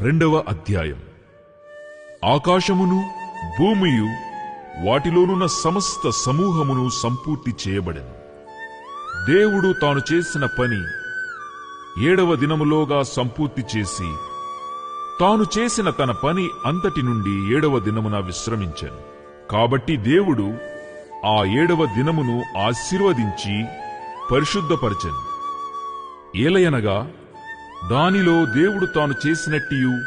రెండవ అధ్యాయం. ఆకాశమును భూమియు వాటిలోనున్న సమస్త సమూహమును సంపూర్తి చేయబడెను. దేవుడు తాను చేసిన పని ఏడవ దినములోగా సంపూర్తి చేసి తాను చేసిన తన పని అంతటి నుండి ఏడవ దినమున విశ్రమించాను. కాబట్టి దేవుడు ఆ ఏడవ దినమును ఆశీర్వదించి పరిశుద్ధపరచను. ఏలయనగా దానిలో దేవుడు తాను చేసినట్టియు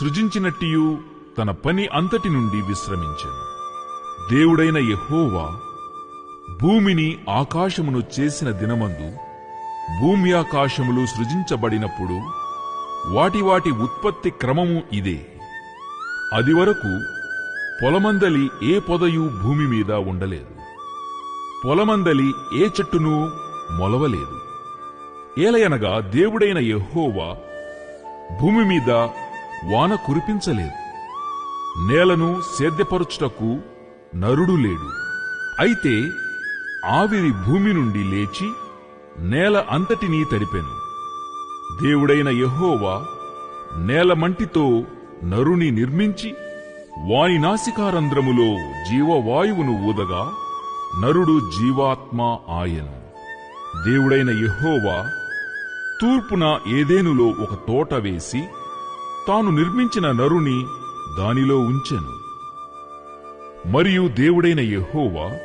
సృజించినట్టియు తన పని అంతటి నుండి విశ్రమించెను. దేవుడైన యహోవా భూమిని ఆకాశమును చేసిన దినమందు భూమి ఆకాశములు సృజించబడినప్పుడు వాటి వాటి ఉత్పత్తి క్రమము ఇదే. అది వరకు పొలమందలి ఏ పొదయు భూమి మీద ఉండలేదు. పొలమందలి ఏ చెట్టును మొలవలేదు. ఏలయనగా దేవుడైన యహోవా భూమి మీద వాన కురిపించలేదు. నేలను సేద్యపరచుటకు నరుడు లేడు. అయితే ఆవిరి భూమి నుండి లేచి నేల అంతటినీ తడిపెను. దేవుడైన యహోవా నేల మంటితో నరుని నిర్మించి వాని నాసికారంధ్రములో జీవవాయువును ఊదగా నరుడు జీవాత్మ ఆయను. దేవుడైన యహోవా తూర్పున ఏదేనులో ఒక తోట వేసి తాను నిర్మించిన నరుని దానిలో ఉంచెను. మరియు దేవుడైన యహోవా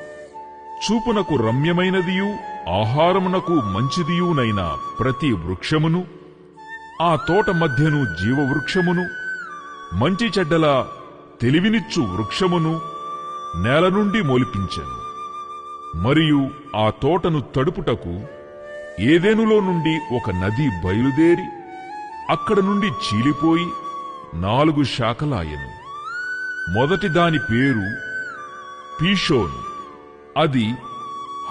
చూపునకు రమ్యమైనదియు ఆహారమునకు మంచిదియునైన ప్రతి వృక్షమును ఆ తోట మధ్యను జీవవృక్షమును మంచి చెడ్డల తెలివినిచ్చు వృక్షమును నేల నుండి మొలిపించెను. మరియు ఆ తోటను తడుపుటకు ఏదేనులో నుండి ఒక నది బయలుదేరి అక్కడ నుండి చీలిపోయి నాలుగు శాఖలాయెను. మొదటి దాని పేరు పీషోను. అది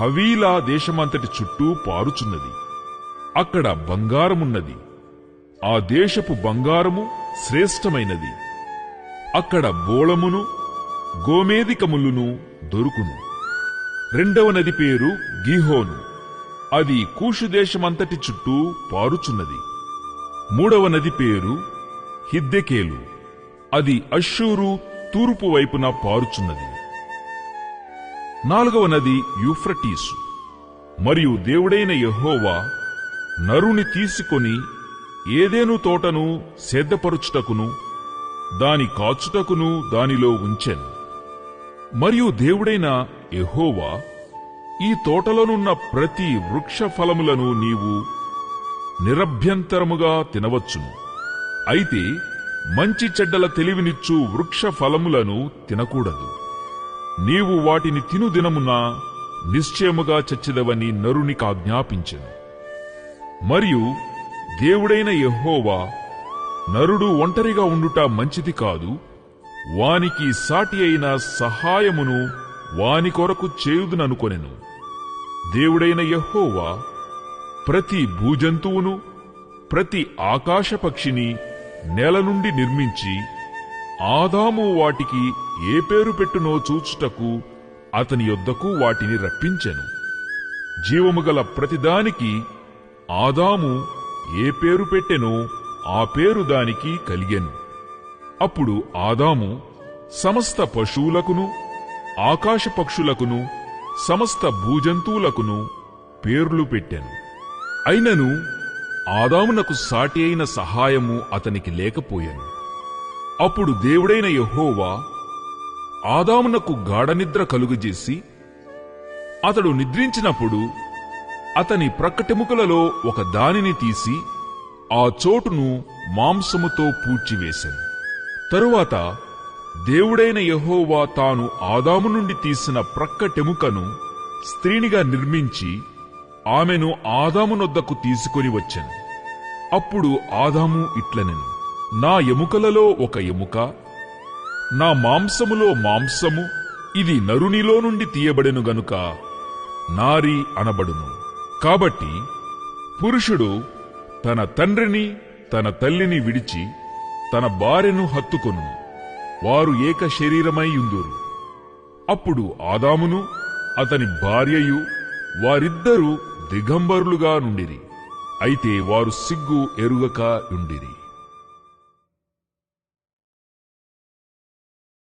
హవీలా దేశమంతటి చుట్టూ పారుచున్నది. అక్కడ బంగారమున్నది. ఆ దేశపు బంగారము శ్రేష్టమైనది. అక్కడ బోళమును గోమేదికములును దొరుకును. రెండవ నది పేరు గీహోను. అది కూషు దేశమంతటి చుట్టూ పారుచున్నది. మూడవ నది పేరు హిద్దెకేలు. అది అశ్షూరు తూర్పు వైపున పారుచున్నది. నాలుగవ నది యూఫ్రటీసు. మరియు దేవుడైన యహోవా నరుని తీసుకొని ఏదేను తోటను సేద్దపరుచుటకును దాని కాచుటకును దానిలో ఉంచెను. మరియు దేవుడైన ఎహోవా ఈ తోటలోనున్న ప్రతి వృక్ష ఫలములను నీవు నిరభ్యంతరముగా తినవచ్చును. అయితే మంచి చెడ్డల తెలివినిచ్చు వృక్ష ఫలములను తినకూడదు. నీవు వాటిని తిను దినమున నిశ్చయముగా చచ్చిదవని నరునికి ఆజ్ఞాపించెను. మరియు దేవుడైన యహోవా నరుడు ఒంటరిగా ఉండుట మంచిది కాదు. వానికి సాటి అయిన సహాయమును వాని కొరకు చేయుదుననుకొనెను. దేవుడైన యెహోవా ప్రతి భూజంతువును ప్రతి ఆకాశ పక్షిని నేల నుండి నిర్మించి ఆదాము వాటికి ఏ పేరు పెట్టునో చూచుటకు అతని యొద్దకు వాటిని రప్పించెను. జీవముగల ప్రతిదానికి ఆదాము ఏ పేరు పెట్టెనో ఆ పేరు దానికి కలిగెను. అప్పుడు ఆదాము సమస్త పశువులకును ఆకాశ పక్షులకును సమస్త భూజంతువులకును పేర్లు పెట్టెను. అయినను ఆదామునకు సాటి అయిన సహాయము అతనికి లేకపోయాను. అప్పుడు దేవుడైన యహోవా ఆదామునకు గాఢనిద్ర కలుగజేసి అతడు నిద్రించినప్పుడు అతని ప్రక్కటెముకలలో ఒక దానిని తీసి ఆ చోటును మాంసముతో పూడ్చివేశాను తరువాత దేవుడైన యెహోవా తాను ఆదాము నుండి తీసిన ప్రక్కటెముకను స్త్రీనిగా నిర్మించి ఆమెను ఆదామునొద్దకు తీసుకొని వచ్చాను. అప్పుడు ఆదాము ఇట్లనెను నా ఎముకలలో ఒక ఎముక నా మాంసములో మాంసము ఇది నరునిలో నుండి తీయబడెను గనుక నారి అనబడును. కాబట్టి పురుషుడు తన తండ్రిని తన తల్లిని విడిచి తన భార్యను హత్తుకొను వారు ఏక శరీరమైయుందురు అప్పుడు ఆదామును అతని భార్యయు వారిద్దరూ దిగంబరులుగా నుండిరి. అయితే వారు సిగ్గు ఎరుగక ఉండిరి.